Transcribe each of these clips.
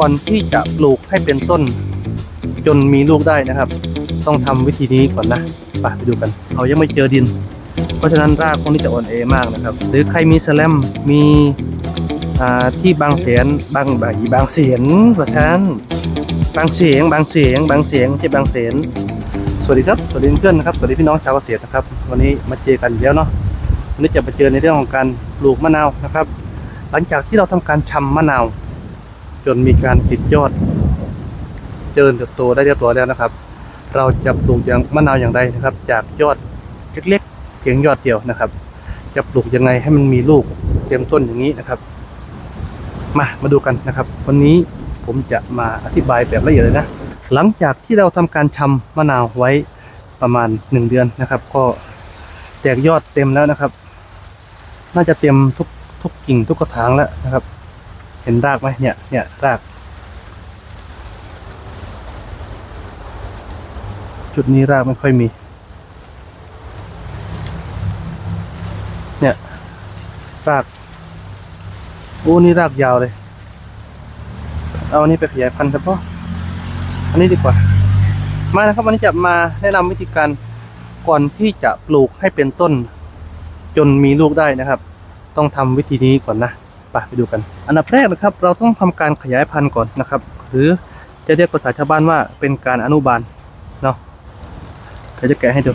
ก่อนที่จะปลูกให้เป็นต้น จนมีลูกได้นะครับ ต้องทำวิธีนี้ก่อนนะไปไปดูกันเขายังไม่เจอดิน เพราะฉะนั้นรากพวกนี้จะอ่อนแอมากนะครับ หรือใครมีแสลมมีที่บางเสียนบางบางบางเสียนว่าฉะนั้นบางเสียง บางเสียง บางเสียงที่บางเสียนสวัสดีครับสวัสดีเพื่อนนะครับสวัสดีพี่น้องชาวเกษตรนะครับ วันนี้มาเจอกันอีกแล้วเนาะวันนี้จะมาเจอในเรื่องของการปลูกมะนาวนะครับ หลังจากที่เราทำการชำมะนาว จนมีการติดยอด เจริญเติบโตได้เรียบร้อยแล้วนะครับ เราจะปลูกอย่างมะนาวอย่างไรนะครับ จากยอดเล็กๆเพียงยอดเดียวนะครับ จะปลูกยังไงให้มันมีลูกเต็มต้นอย่างนี้นะครับ มามาดูกันนะครับ วันนี้ผมจะมาอธิบายแบบละเอียดเลยนะ หลังจากที่เราทำการชำมะนาวไว้ประมาณหนึ่งเดือนนะครับ ก็แตกยอดเต็มแล้วนะครับ น่าจะเต็มทุกทุกกิ่งทุกกระถางแล้วนะครับ เห็นรากไหมเนี่ย เนี่ยราก จุดนี้รากไม่ค่อยมี เนี่ย ราก โอ้นี่รากยาวเลย เอาอันนี้ไปขยายพันธุ์เฉพาะอันนี้ดีกว่า มานะครับวันนี้จะมาแนะนำวิธีการก่อนที่จะปลูกให้เป็นต้น จนมีลูกได้นะครับ ต้องทำวิธีนี้ก่อนนะ ไปไปดูกัน อันดับแรกนะครับ เราต้องทำการขยายพันธุ์ก่อนนะครับ หรือจะเรียกภาษาชาวบ้านว่าเป็นการอนุบาลเนาะเดี๋ยวจะแกะให้ดู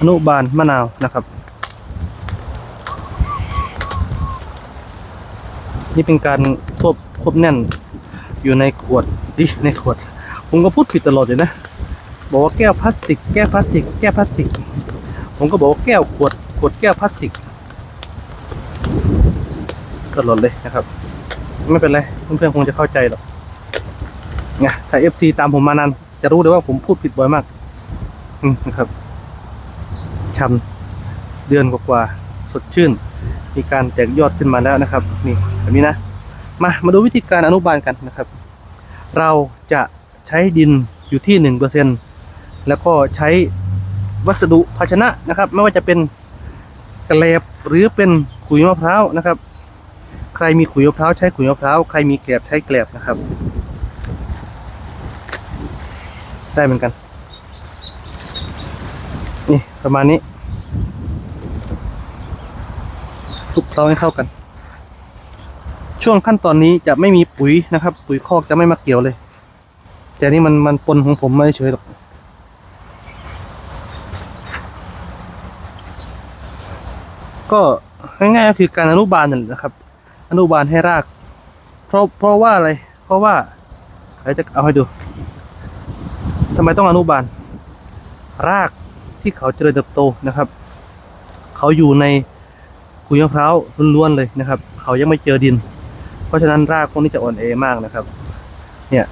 อนุบาลมะนาวนะครับ นี่เป็นการควบควบแน่นอยู่ในขวดดิในขวด ผมก็พูดผิดตลอดเลยนะ บอกว่าแก้วพลาสติก แก้วพลาสติก แก้วพลาสติก ผมก็บอกว่าแก้วขวด ขวดแก้วพลาสติก ตลอดเลยนะครับ ไม่เป็นไรเพื่อนๆคงจะเข้าใจหรอกไงถ้าเอฟซีตามผมมานานจะรู้เลยว่าผมพูดผิดบ่อยมาก อืมนะครับช้ำเดือนกว่าๆสดชื่น มีการแตกยอดขึ้นมาแล้วนะครับ นี่แบบนี้นะมามาดูวิธีการอนุบาลกันนะครับ เราจะใช้ดินอยู่ที่หนึ่งเปอร์เซ็นแล้วก็ใช้วัสดุภาชนะนะครับ ไม่ว่าจะเป็นกระแลบหรือเป็นขุยมะพร้าวนะครับ รมีขุยมะพร้าวใช้ขุยมะพร้าวใครมีแกลบใช้แกลบนะครับ ได้เหมือนกัน นี่ประมาณนี้คลุกเคล้าให้เข้ากัน ช่วงขั้นตอนนี้จะไม่มีปุ๋ยนะครับ ปุ๋ยคอกจะไม่มาเกี่ยวเลย แต่นี่มันมันปนของผมไม่เฉยหรอกก็ง่ายๆก็คือการอนุบาลนั่นแหละนะครับ อนุบาลให้ราก เพราะเพราะว่าอะไร เพราะว่าเดี๋ยวจะเอาให้ดูทำไมต้องอนุบาล รากที่เขาเจริญเติบโตนะครับ เขาอยู่ในขุยมะพร้าวล้วนๆเลยนะครับ เขายังไม่เจอดิน เพราะฉะนั้นรากพวกนี้จะอ่อนแอมากนะครับ เนี่ย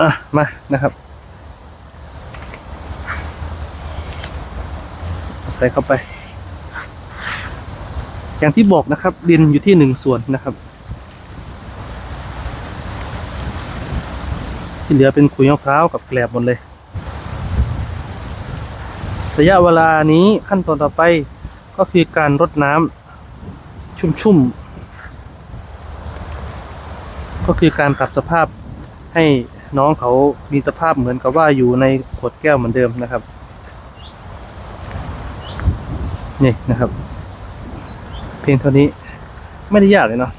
อะมานะครับ ใส่เข้าไป อย่างที่บอกนะครับ ดินอยู่ที่หนึ่งส่วนนะครับ ที่เหลือเป็นขุยมะพร้าวกับแกลบหมดเลยระยะเวลานี้ขั้นตอนต่อไปก็คือการรดน้ำชุ่มๆ ก็คือการปรับสภาพให้น้องเขามีสภาพเหมือนกับว่าอยู่ในขวดแก้วเหมือนเดิมนะครับ นี่นะครับ พียงเท่านี้ไม่ได้ยากเลยเนาะ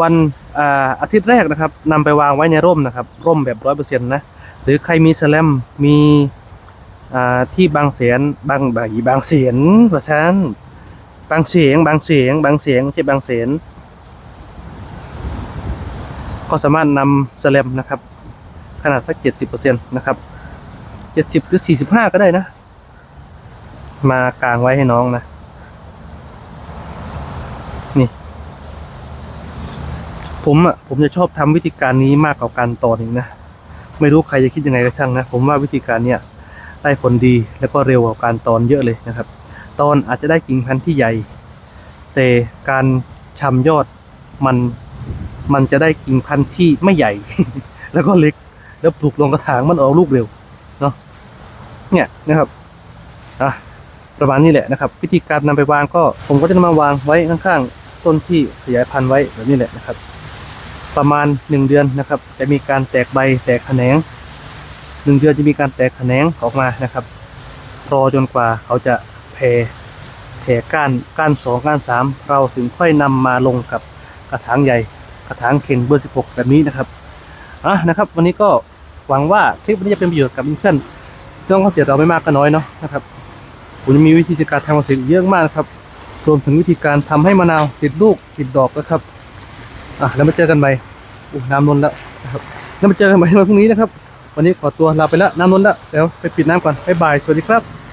วันอาอาทิตย์แรกนะครับนำไปวางไว้ในร่มนะครับ ร่มแบบร้อยเปอร์เซ็นต์นะ หรือใครมีแสลมมีที่บางเสียนบางบางบางเสียนว่าฉะนั้นบางเสียง บางเสียง บางเสียงที่บางเสียนก็สามารถนำแสลมนะครับ ขนาดสักเจ็ดสิบเปอร์เซ็นต์นะครับ เจ็ดสิบหรือสี่สิบห้าก็ได้นะ มากลางไว้ให้น้องนะ นี่ ผมอะ ผมจะชอบทำวิธีการนี้มากกว่าการตอนอีกนะ ไม่รู้ใครจะคิดยังไงก็ช่างนะ ผมว่าวิธีการเนี้ยได้ผลดีแล้วก็เร็วกว่าการตอนเยอะเลยนะครับ ตอนอาจจะได้กิ่งพันธุ์ที่ใหญ่ แต่การชำยอดมันมันจะได้กิ่งพันธุ์ที่ไม่ใหญ่ แล้วก็เล็ก แล้วปลูกลงกระถางมันออกลูกเร็วเนาะ เนี่ยนะครับอะประมาณนี้แหละนะครับ วิธีการนำไปวางก็ ผมก็จะนำมาวางไว้ข้างๆต้นที่ขยายพันธุ์ไว้แบบนี้แหละนะครับ ประมาณ 1 เดือนนะครับ จะมีการแตกใบแตกแขนงหนึ่งเดือนจะมีการแตกแขนงออกมานะครับรอจนกว่าเขาจะแผ่แผ่ก้านก้านสองก้านสามเราถึงค่อยนำมาลงกับกระถางใหญ่กระถางเข่งเบอร์16แบบนี้นะครับอะนะครับ วันนี้ก็หวังว่าคลิปนี้จะเป็นประโยชน์กับเพื่อน เรื่องข้อเสียเราไม่มากก็น้อยเนาะนะครับผมจะมีวิธีการทำเกษตรเยอะมากนะครับ รวมถึงวิธีการทำให้มะนาวติดลูกติดดอกนะครับอะแล้วมาเจอกันใหม่อู้น้ำล้นแล้วนะครับแล้วมาเจอกันใหม่ในวันพรุ่งนี้นะครับ วันนี้ขอตัวลาไปแล้วน้ำล้นแล้วเดี๋ยวไปปิดน้ำก่อนบ๊ายบายสวัสดีครับ